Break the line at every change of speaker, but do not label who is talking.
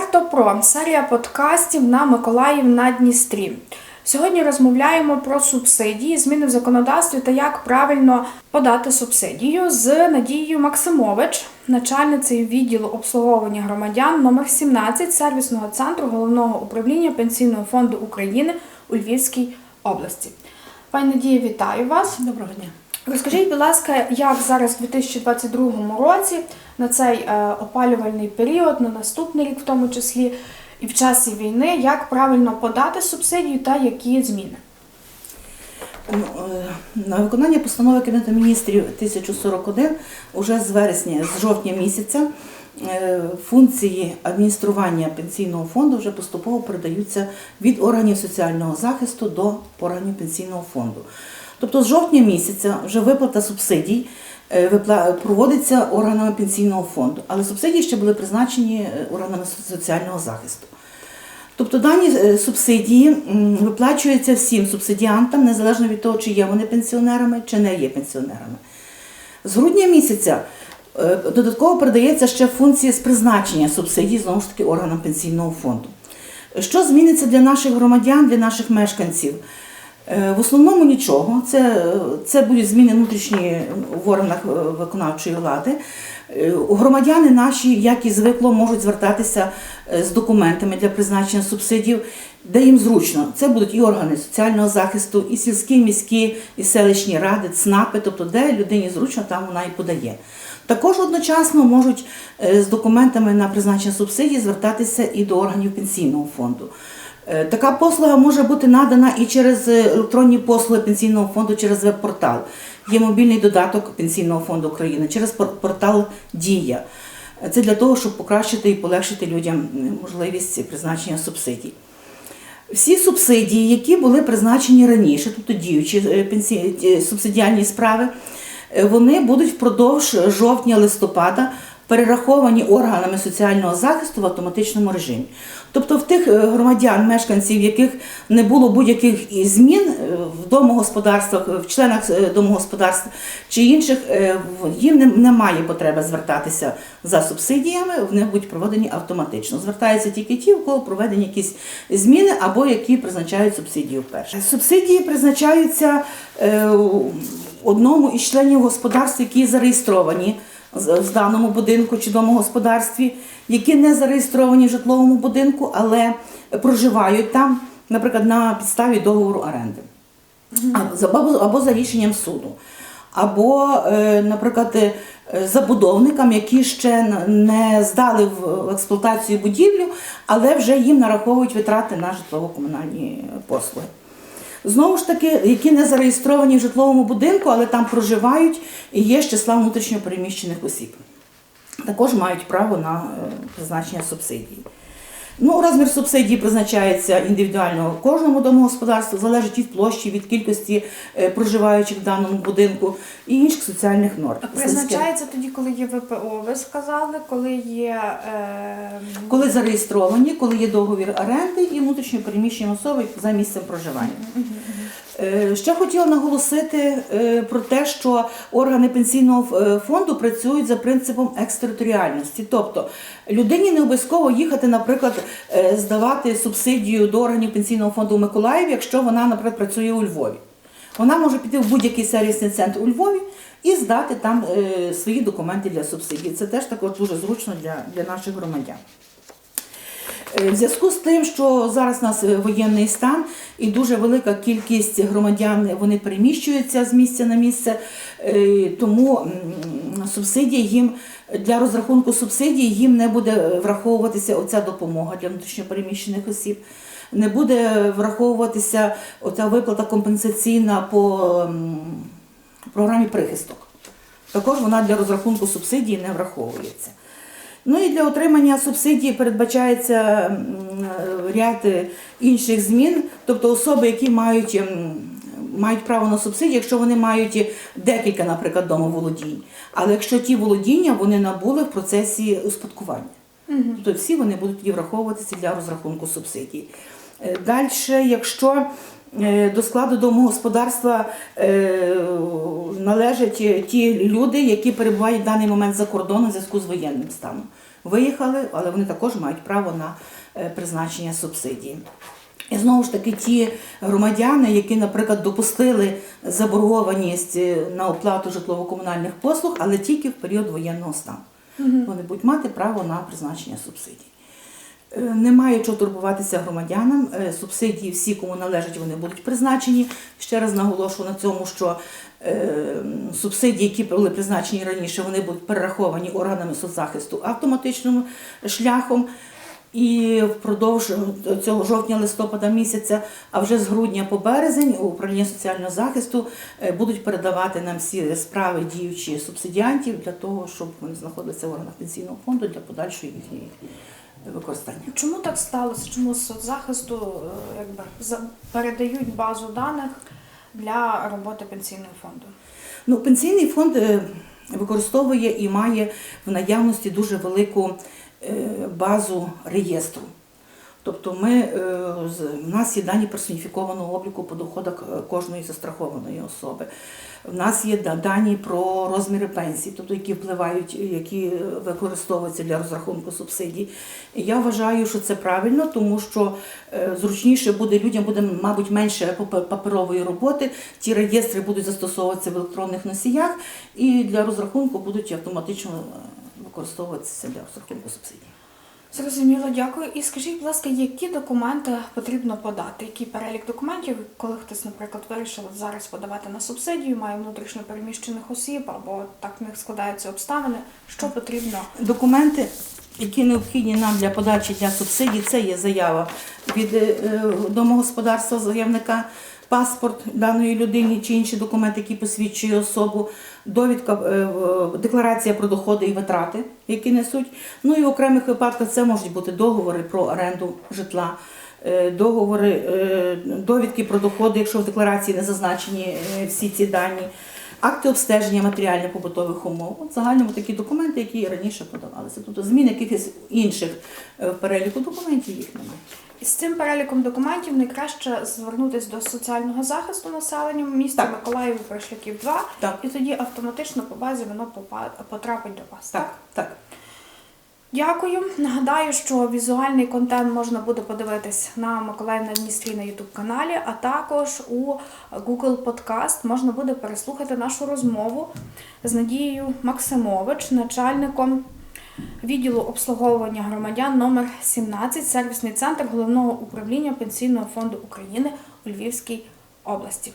Вартопром серія подкастів на Миколаїв на Дністрі. Сьогодні розмовляємо про субсидії, зміни в законодавстві та як правильно подати субсидію з Надією Максимович, начальницею відділу обслуговування громадян номер 17 сервісного центру головного управління Пенсійного фонду України у Львівській області. Пані Надія, вітаю вас.
Доброго дня.
Розкажіть, будь ласка, як зараз у 2022 році на цей е, опалювальний період, на наступний рік в тому числі, і в часі війни, як правильно подати субсидію та які зміни?
Ну, е, На виконання постанови Кабінету міністрів 1041 уже з вересня, з жовтня місяця е, функції адміністрування пенсійного фонду вже поступово передаються від органів соціального захисту до органів пенсійного фонду. Тобто з жовтня місяця вже виплата субсидій е, проводиться органами пенсійного фонду, але субсидії ще були призначені е, органами соціального захисту. Тобто дані е, субсидії виплачуються всім субсидіантам, незалежно від того, чи є вони пенсіонерами, чи не є пенсіонерами. З грудня місяця додатково передається ще функція з призначення субсидій знову ж таки органам пенсійного фонду. Що зміниться для наших громадян, для наших мешканців? Е, В основному нічого. Це, це будуть зміни внутрішні в органах е, виконавчої влади. Е, Громадяни наші, як і звикло, можуть звертатися е, з документами для призначення субсидій, де їм зручно. Це будуть і органи соціального захисту, і сільські, міські, і селищні ради, ЦНАПи, тобто де людині зручно, там вона і подає. Також одночасно можуть е, з документами на призначення субсидій звертатися і до органів пенсійного фонду. Е, Така послуга може бути надана і через е, електронні послуги пенсійного фонду через веб-портал. Є мобільний додаток Пенсійного фонду України через портал Дія. Це для того, щоб покращити і полегшити людям е, можливість призначення субсидій. Всі субсидії, які були призначені раніше, тобто діючі субсидіальні справи, вони будуть впродовж жовтня-листопада перераховані органами соціального захисту в автоматичному режимі. Тобто в тих е, громадян, мешканців, яких не було будь-яких змін е, в домогосподарствах, в членах е, домогосподарств чи інших, їм немає потреби звертатися за субсидіями, вони будуть проведені автоматично. Звертаються тільки ті, у кого проведені якісь зміни або які призначають субсидію вперше. Субсидії призначаються одному із членів господарств, які зареєстровані в даному будинку чи домогосподарстві, які не зареєстровані в житловому будинку, але проживають там, наприклад, на підставі договору оренди. Або, або за рішенням суду. Або, е, наприклад, е, забудовникам, які ще не здали в експлуатацію будівлю, але вже їм нараховують витрати на житлово-комунальні послуги. Знову ж таки, які не зареєстровані в житловому будинку, але там проживають і є з числа внутрішньопереміщених осіб. Також мають право на е, призначення субсидій. Ну, розмір субсидії призначається індивідуально кожному домогосподарству, залежить від площі, від кількості е, проживаючих в даному будинку і інших соціальних норм.
Призначається тоді, коли є ВПО, ви сказали, коли є. Е...
Коли зареєстровані, коли є договір оренди і внутрішньо переміщені особи за місцем проживання. Е, Ще хотіла наголосити е, про те, що органи пенсійного е, фонду працюють за принципом екстериторіальності. Тобто людині не обов'язково їхати, наприклад, здавати субсидію до органів пенсійного фонду в Миколаєві, якщо вона, наприклад, працює у Львові. Вона може піти в будь-який сервісний центр у Львові і здати там свої документи для субсидії. Це теж також дуже зручно для, для наших громадян. Е, В зв'язку з тим, що зараз у нас е, воєнний стан і дуже велика кількість громадян вони переміщуються з місця на місце, е, тому субсидії їм для розрахунку субсидій їм не буде враховуватися оця допомога для внутрішньопереміщених осіб. Не буде враховуватися оця виплата компенсаційна по програмі прихисток. Також вона для розрахунку субсидій не враховується. Ну і для отримання субсидії передбачається ряд е, інших змін, тобто особи, які мають, мають право на субсидії, якщо вони мають декілька, наприклад, домоволодінь. Але якщо ті володіння вони набули в процесі успадкування. Тобто всі вони будуть тоді враховуватися для розрахунку субсидій. Далі, якщо е, до складу домогосподарства е, належать ті люди, які перебувають в даний момент за кордоном в зв'язку з воєнним станом. виїхали, але вони також мають право на е, призначення субсидії. І знову ж таки, ті громадяни, які, наприклад, допустили заборгованість е, на оплату житлово-комунальних послуг, але тільки в період воєнного стану, вони будуть мати право на призначення субсидій. Е, Немає чого турбуватися громадянам. Е, Субсидії всі, кому належать, вони будуть призначені. Ще раз наголошую на цьому, що е, субсидії, які були призначені раніше, вони будуть перераховані органами соцзахисту автоматичним шляхом. І впродовж цього жовтня-листопада місяця, а вже з грудня по березень управління соціального захисту будуть передавати нам всі справи діючі субсидіантів для того, щоб вони знаходилися в органах пенсійного фонду для подальшої їхньої використання.
Чому так сталося? Чому з соцзахисту е, якби передають базу даних для роботи пенсійного фонду?
Ну, пенсійний фонд е, використовує і має в наявності дуже велику е, базу реєстру. Тобто ми, е, в нас є дані персоніфікованого обліку по доходах е, кожної застрахованої особи. В нас є дані про розміри пенсій, тобто які впливають, які е, використовуються для розрахунку субсидій. Я вважаю, що це правильно, тому що е, зручніше буде людям, буде, мабуть, менше паперової роботи. Ті реєстри будуть застосовуватися в електронних носіях і для розрахунку будуть автоматично е, використовуватися для розрахунку субсидій.
Зрозуміло, дякую. І скажіть, будь ласка, які документи потрібно подати? Який перелік документів, коли хтось, наприклад, вирішив зараз подавати на субсидію, має внутрішньо переміщених осіб або так в них складаються обставини, що потрібно?
Документи, які необхідні нам для подачі для субсидій, це є заява від е, домогосподарства заявника, паспорт даної людини чи інші документи, які посвідчують особу, довідка, е, декларація про доходи і витрати, які несуть. Ну і в окремих випадках це можуть бути договори про оренду житла. е, Договори, е, довідки про доходи, якщо в декларації не зазначені е, всі ці дані, акти обстеження матеріально-побутових умов. От загальному такі документи, які раніше подавалися. Тобто змін якихось інших е, переліку документів їх немає.
І з цим переліком документів найкраще звернутися до соціального захисту населення міста
Так.
Миколаїв Пришляків 2,
Так.
і тоді автоматично по базі воно попа- потрапить до вас.
Так, так.
Дякую. Нагадаю, що візуальний контент можна буде подивитись на Миколаїв на Дністрі на YouTube каналі, а також у Google Podcast можна буде переслухати нашу розмову з Надією Максимович, начальником відділу обслуговування громадян номер 17 сервісний центр головного управління Пенсійного фонду України у Львівській області.